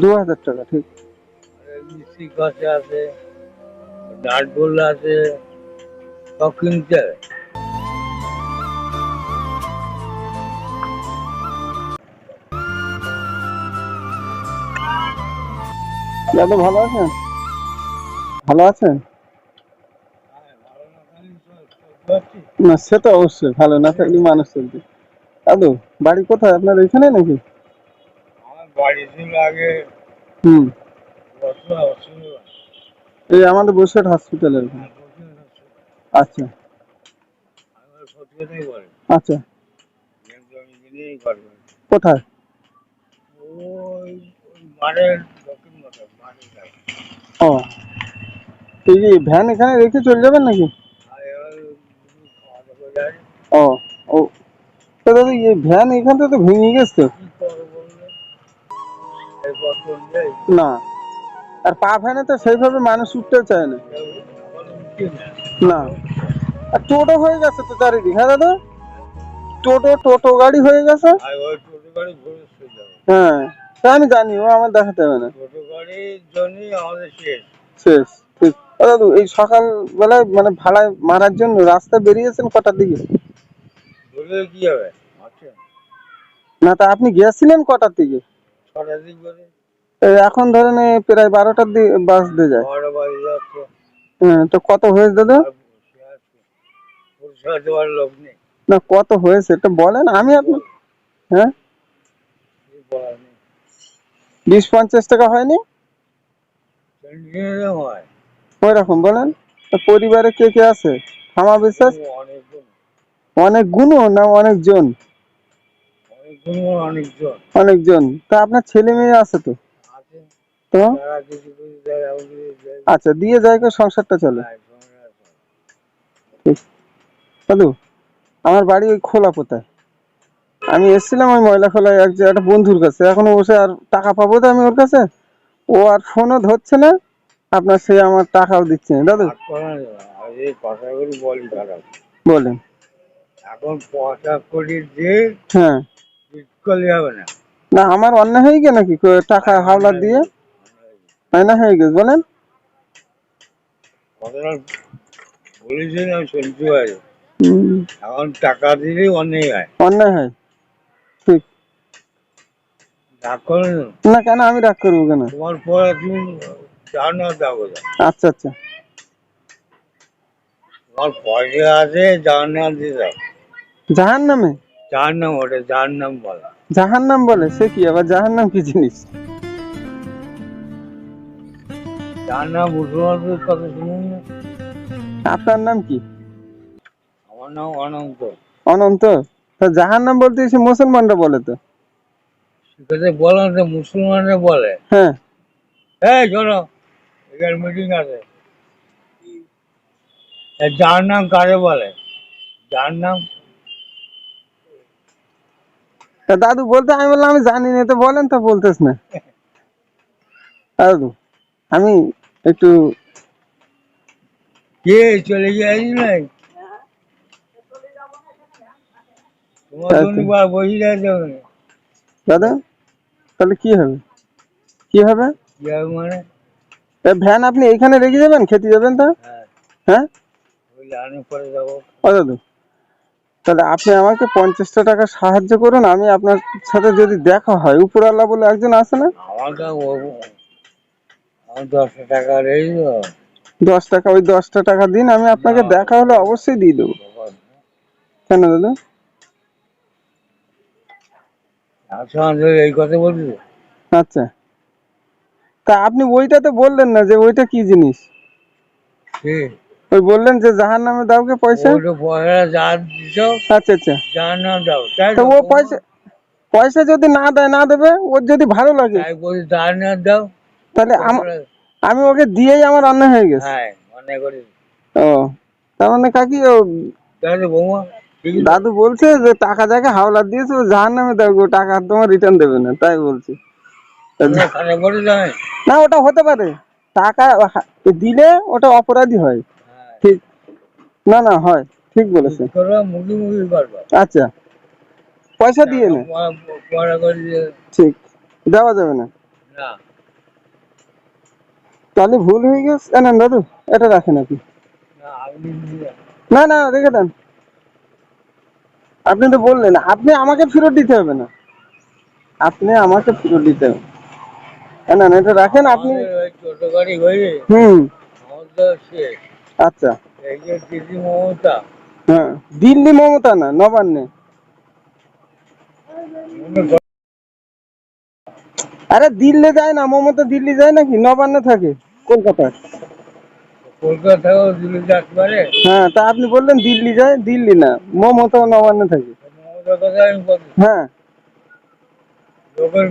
দু হাজার টাকা ঠিক। মিষ্টি খরচা আছে নাট আছে সব কিনতে হবে। দাদা ভালো আছেন? ভালো আছেন? না সে তো অবশ্যই ভালো না থাকলে মানুষ চলবে। দাদু বাড়ি কোথায়? আপনার এখানে নাকি? বাড়ি ছিল আগে হুম এই আমাদের বসিরহাট হসপিটালের এখানে আচ্ছা। আচ্ছা। কোথায়। ও। যে ভ্যান এখানে রেখে চলে যাবেন নাকি? ও। ও। তো দাদা এই ভ্যান এখান থেকে তো ভেঙে গেছে। তো। না। আর পা ভ্যানে তো সেইভাবে মানুষ উঠতে চায় না। না। আর টোটো হয়ে গেছে তো চারিদিক হ্যাঁ দাদা? টোটো টোটো গাড়ি হয়ে গেছে? গাড়ি হ্যাঁ। তা আমি জানি ও আমার দেখাতে হবে না। টোটো গাড়ির জন্যই আমাদের শেষ। শেষ ঠিক। দাদু এই সকাল বেলায় মানে ভাড়ায় মারার জন্য রাস্তা বেরিয়েছেন কটার দিকে? কি হবে? না তা আপনি গিয়েছিলেন কটার দিকে? এখন ধরেন প্রায় বারোটার দিকে বাজতে যায়। হ্যাঁ তো কত হয়েছে দাদা? বসে না কত হয়েছে এটা বলেন আমি আপনি হ্যাঁ? বিশ পঞ্চাশ টাকা হয়নি? ওই রকম বলেন। পরিবারে কে কে আছে? থামা বিশ্বাস? অনেক গুণ না অনেকজন? অনেকজন। তা আপনার ছেলে মেয়ে আছে তো? তো? আচ্ছা দিয়ে যায় সংসারটা চলে। দাদু আমার বাড়ি ওই খোলা পোতায় আমি এসেছিলাম ওই ময়লা খোলায় এক একটা বন্ধুর কাছে। এখনও বসে আর টাকা পাবো তো আমি ওর কাছে? ও আর ফোনও ধরছে না। আপনার সে আমার টাকাও দিচ্ছে না। দাদু। বলেন এখন পয়সা করি যে হ্যাঁ। করলে হবে না। না আমার অন্যায় হয়ে গিয়ে নাকি? টাকা হাওলাত দিয়ে? অন্যায় হয়ে গেছে বলেন। বলেছেন আমি শুনতে এখন টাকা দিলেই অনেক হয়। অন্যায় হয়। ঠিক। রাগ করে না। না কেন? আমি রাগ করব কেন? তোমার পরে তুমি যাও না আচ্ছা আচ্ছা। তোমার পয়সা আছে যার নাম দিয়ে জাহান নামে যার নাম ওটা যার নাম বলা। জাহান নাম বলে সে কি? আবার নাম কি জিনিস? যার নাম মুসলমানদের কথা শুনুন না? আপনার নাম কি? আমার নাম অনন্ত অনন্ত তা জাহান নাম বলতে এসে মুসলমানরা বলে তো। সেখানে বলা তো মুসলমানরা বলে। হ্যাঁ। এই শোনো এখানে মিটিং আছে। যার নাম কারে বলে? যার নাম তা দাদু বলতে আমি বললাম আমি জানি না তো বলেন তো বলতেস না। দাদু আমি একটু কে চলে গিয়েছি নাই দাদা। তাহলে কি হবে? কি হবে? মানে? ভ্যান আপনি এইখানে রেখে যাবেন খেতে যাবেন তো? হ্যাঁ। হ্যাঁ? ও দাদু তাহলে আপনি আমাকে পঞ্চাশটা টাকা সাহায্য করুন আমি আপনার সাথে যদি দেখা হয় উপরওয়ালা বলে একজন আছে না? দশটা টাকা দশ টাকা ওই দশটা টাকা দিন আমি আপনাকে দেখা হলে অবশ্যই দিয়ে দেবো। কেন দাদা? আচ্ছা এই কথা বলছি আচ্ছা। তা আপনি ওইটা তো বললেন না যে ওইটা কি জিনিস? ওই বললেন যে জাহান নামে দাওকে পয়সা পয়সা যা দিছ আচ্ছা আচ্ছা। নাম দাও। তো? ও পয়সা পয়সা যদি না দেয় না দেবে ওর যদি ভালো লাগে। নাম দাও। তাহলে আমি ওকে দিয়েই আমার অন্যায় হয়ে গেছে। হ্যাঁ করি। ও তার মানে কাকি ও তাহলে বৌমা দাদু বলছে যে টাকা যাকে হাওলা দিয়েছে ও জাহান নামে দাও টাকা তোমার রিটার্ন দেবে না তাই বলছে। না ওটা হতে পারে। টাকা দিলে ওটা অপরাধী হ্যাঁ। ঠিক না না হয় ঠিক বলেছেন। আচ্ছা পয়সা দিয়ে না। ঠিক দেওয়া যাবে না। না। তাহলে ভুল হয়ে গেছে। নেন দাদু এটা রাখেন আপনি। না না না রেখে দেন। আপনি তো বললেন আপনি আমাকে ফেরত দিতে হবে না। আপনি আমাকে ফেরত দিতে হবে। এ না এটা রাখেন আপনি হুম। আচ্ছা। এই যে দিদি মমতা। হ্যাঁ দিল্লি মমতা না নবান্নে। আরে দিল্লি যায় না মমতা দিল্লি যায় নাকি? নবান্নে থাকে। কলকাতায়। কলকাতাও দিল্লি যেতে পারে। হ্যাঁ তা আপনি বললেন দিল্লি যায় দিল্লি না মমতা নবান্নে থাকে। হ্যাঁ। লোকের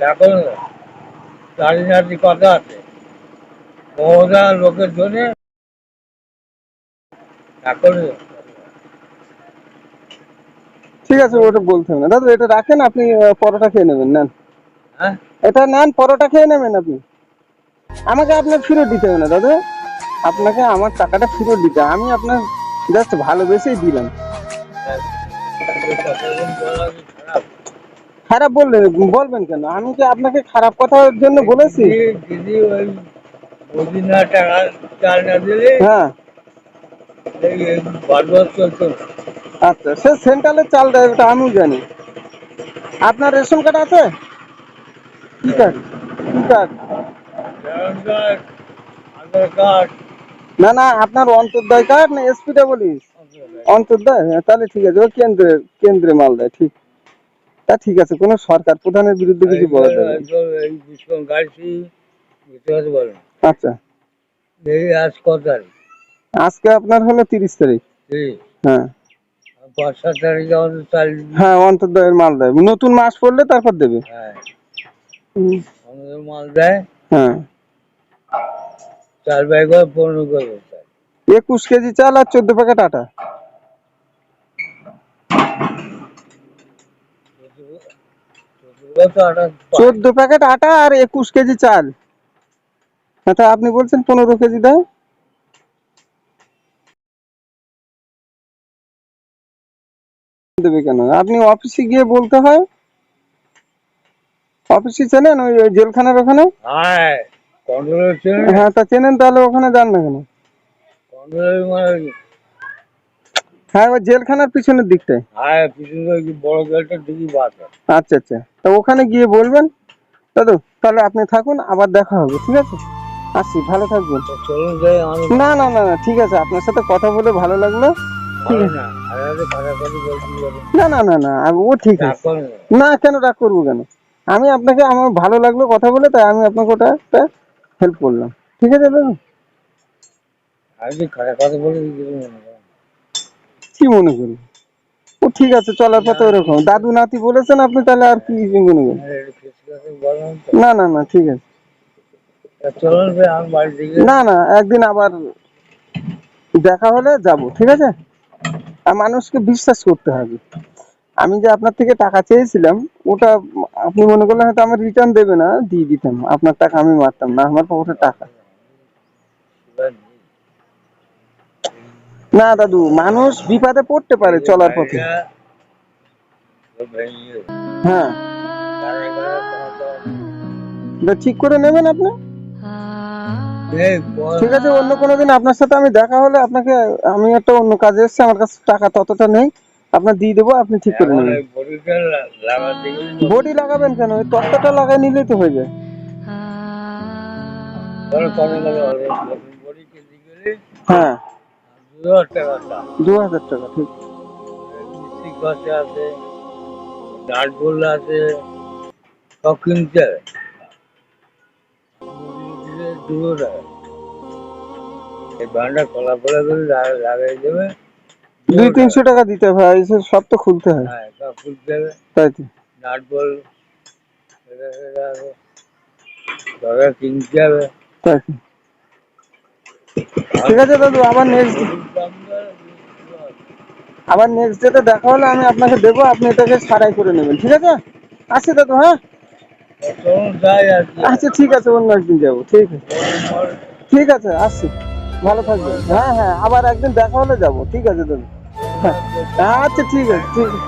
এখন চারি কথা আছে। মমতা লোকের এখন ঠিক আছে ওটা বলতে হবে না। দাদু এটা রাখেন আপনি পরোটা খেয়ে নেবেন নেন। হ্যাঁ? এটা নেন পরোটা খেয়ে নেবেন আপনি। আমাকে আপনার ফেরত দিতে হবে না দাদা। আপনাকে আমার টাকাটা ফেরত দিতে আমি আপনার জাস্ট ভালোবেসেই দিলাম। খারাপ বললেন বলবেন কেন? আমি কি আপনাকে খারাপ কথার জন্য বলেছি? দিদি ওই টাকা চাল না দিলে হ্যাঁ। বারবার চলতো। আচ্ছা সে সেন্ট্রালের চাল দেয় ওটা আমিও জানি। আপনার রেশন কার্ড আছে? কি কার্ড? কি কার্ড? আধার কার্ড। না না আপনার অন্তর্দয় কার্ড না এসপি বলিস অন্তর্দয়? হ্যাঁ তাহলে ঠিক আছে ও কেন্দ্রে কেন্দ্রে মাল দেয় ঠিক। তা ঠিক আছে কোনো সরকার প্রধানের বিরুদ্ধে কিছু বলা যাবে। আচ্ছা এই আজ কত তারিখ আজকে আপনার হলো তিরিশ তারিখ হ্যাঁ সাত তারিখে হ্যাঁ অন্তর্দয়ের মাল দেয় নতুন মাস পড়লে তারপর দেবে হ্যাঁ মাল দেয় হ্যাঁ চার ব্যাগ পনেরো করে একুশ কেজি চাল আর চোদ্দ প্যাকেট আটা চোদ্দ প্যাকেট আটা আর একুশ কেজি চাল হ্যাঁ তা আপনি বলছেন পনেরো কেজি দেয় দেবে কেন? আপনি অফিসে গিয়ে বলতে হয়? অফিসে চেনেন ওই জেলখানার ওখানে? হ্যাঁ হ্যাঁ তা চেনেন তাহলে ওখানে যান না কেন? মানে হ্যাঁ ওই জেলখানার পিছনের দিকটায়। হ্যাঁ পিছনে বড় গেলটা দিকে বাস আচ্ছা আচ্ছা। তা ওখানে গিয়ে বলবেন। দাদু তাহলে আপনি থাকুন আবার দেখা হবে ঠিক আছে? আসছি ভালো থাকবেন। না না না না ঠিক আছে আপনার সাথে কথা বলে ভালো লাগল। না না না না ও ঠিক আছে। না। কেন রাগ করব কেন? আমি আপনাকে আমার ভালো লাগল কথা বলে তাই আমি আপনাকে ওটা একটা হেল্প করলাম। ঠিক আছে দাদু? কি মনে করি? ও ঠিক আছে চলার পথে ওরকম। দাদু নাতি বলেছেন আপনি তাহলে আর কি মনে করেন? না না না ঠিক আছে তা চলুন ভাই আমার বাড়ি দিকে না না, একদিন আবার দেখা হলে যাব, ঠিক আছে? আর মানুষকে বিশ্বাস করতে হবে। আমি যে আপনার থেকে টাকা চেয়েছিলাম, ওটা আপনি মনে করলে হয়তো আমার রিটার্ন দেবে না, দিয়ে দিতাম। আপনার টাকা আমি মারতাম না, আমার পকেটে টাকা। না, দাদু, মানুষ বিপদে পড়তে পারে চলার পথে। হ্যাঁ। ঠিক করে নেবেন আপনি? ঠিক আছে অন্য কোনো দিন আপনার সাথে আমি দেখা হলে আপনাকে আমি একটা অন্য কাজে এসেছি আমার কাছে টাকা ততটা নেই আপনার দিয়ে দেবো আপনি ঠিক করে নেবেন। বডি লাগাবেন কেন? ওই তত্ত্বটা লাগাই নিলেই তো হয়ে যায়। হ্যাঁ। দু হাজার টাকা ঠিক। আছে আছে সব কিনতে হবে এই বানটা খোলা খোলা করে লাগাই দেবে। দুই তিনশো টাকা দিতে হবে আর সব তো খুলতে হয়। হ্যাঁ সব খুলতে হবে। তাই তো। নাট বল এটা সেটা আছে দরকার কিনতে হবে। তাই ঠিক আছে দাদু আবার নেক্সট আবার নেক্সট ডেতে দেখা হলে আমি আপনাকে দেবো আপনি এটাকে সারাই করে নেবেন। ঠিক আছে? আসি দাদু হ্যাঁ? আচ্ছা ঠিক আছে, অন্য একদিন যাব, ঠিক আছে। ঠিক আছে, আসছি। ভালো থাকবেন হ্যাঁ হ্যাঁ আবার একদিন দেখা হলে যাব, ঠিক আছে, দাদু? হ্যাঁ আচ্ছা ঠিক আছে ঠিক আছে।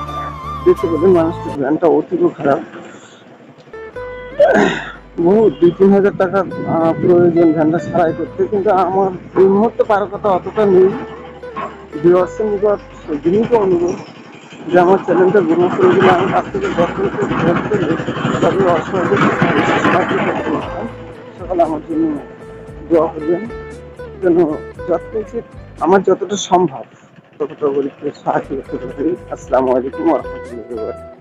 দেখতে পেলেন মানুষটার গানটা অতিরিক্ত খারাপ। বহু দুই, তিন হাজার টাকা প্রয়োজন ভ্যানটা সারাই করতে, কিন্তু আমার এই মুহূর্তে পারার কথা অতটা নেই। ভিওয়ার্সের নিকট বিনীত অনুরোধ। যে আমার চ্যানেলটা গ্রহণ করে দিলে আমি পারতাম সকালে আমার জন্য দোয়া করবেন, যেন যথেষ্ট আমার যতটা সম্ভব ততটা গরিবকে সাহায্য করতে পারি। আসসালামু আলাইকুম রহমতুল্লাহ